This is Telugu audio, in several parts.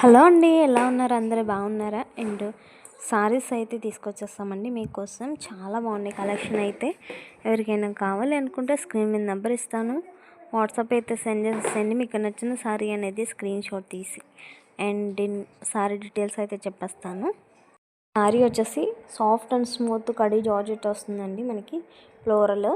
హలో అండి ఎలా ఉన్నారు? అందరూ బాగున్నారా? అండ్ సారీస్ అయితే తీసుకొచ్చేస్తామండి మీకోసం. చాలా బాగున్నాయి కలెక్షన్ అయితే. ఎవరికైనా కావాలి అనుకుంటే స్క్రీన్ మీద నెంబర్ ఇస్తాను. వాట్సాప్ అయితే సెండ్ చేసేయండి. మీకు నచ్చిన సారీ అనేది స్క్రీన్ షాట్ తీసి. అండ్ సారీ డీటెయిల్స్ అయితే చెప్పేస్తాను. సారీ వచ్చేసి సాఫ్ట్ అండ్ స్మూత్ కడి జార్జెట్ వస్తుందండి మనకి. ఫ్లోరల్.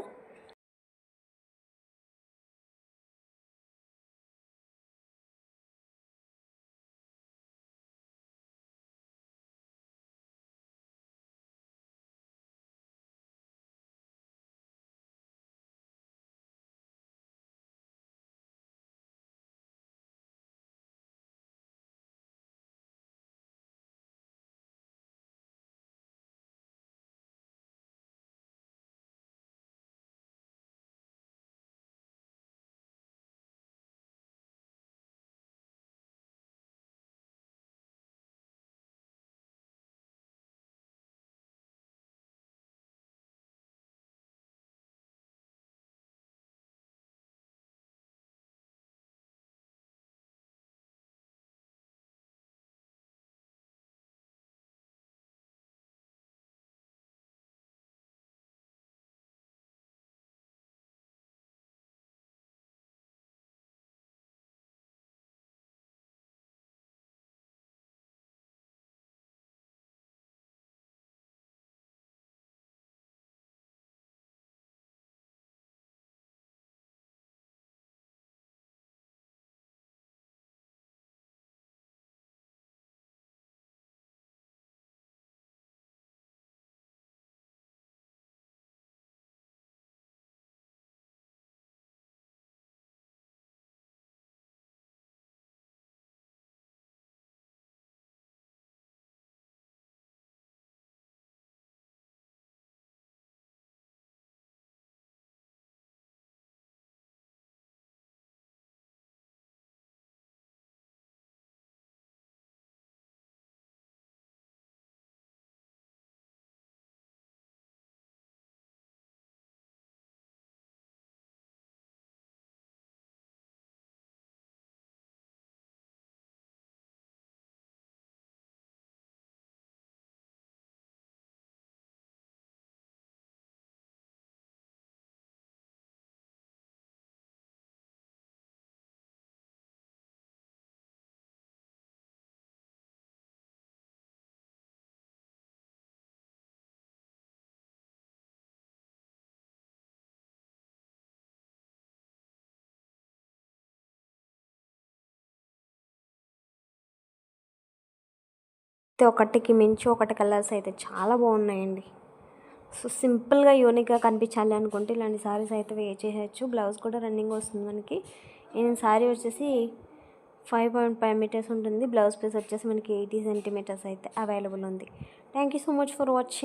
ఒకటికి మించి ఒకటి కలర్స్ అయితే చాలా బాగున్నాయండి. సో సింపుల్గా యూనిక్గా కనిపించాలి అనుకుంటే ఇలాంటి సారీస్ అయితే వే చేయొచ్చు. బ్లౌజ్ కూడా రన్నింగ్ వస్తుంది మనకి. నేను సారీ వచ్చేసి ఫైవ్ పాయింట్ ఫైవ్ మీటర్స్ ఉంటుంది. బ్లౌజ్ పీస్ వచ్చేసి మనకి ఎయిటీ సెంటీమీటర్స్ అయితే అవైలబుల్ ఉంది. Thank you so much for watching.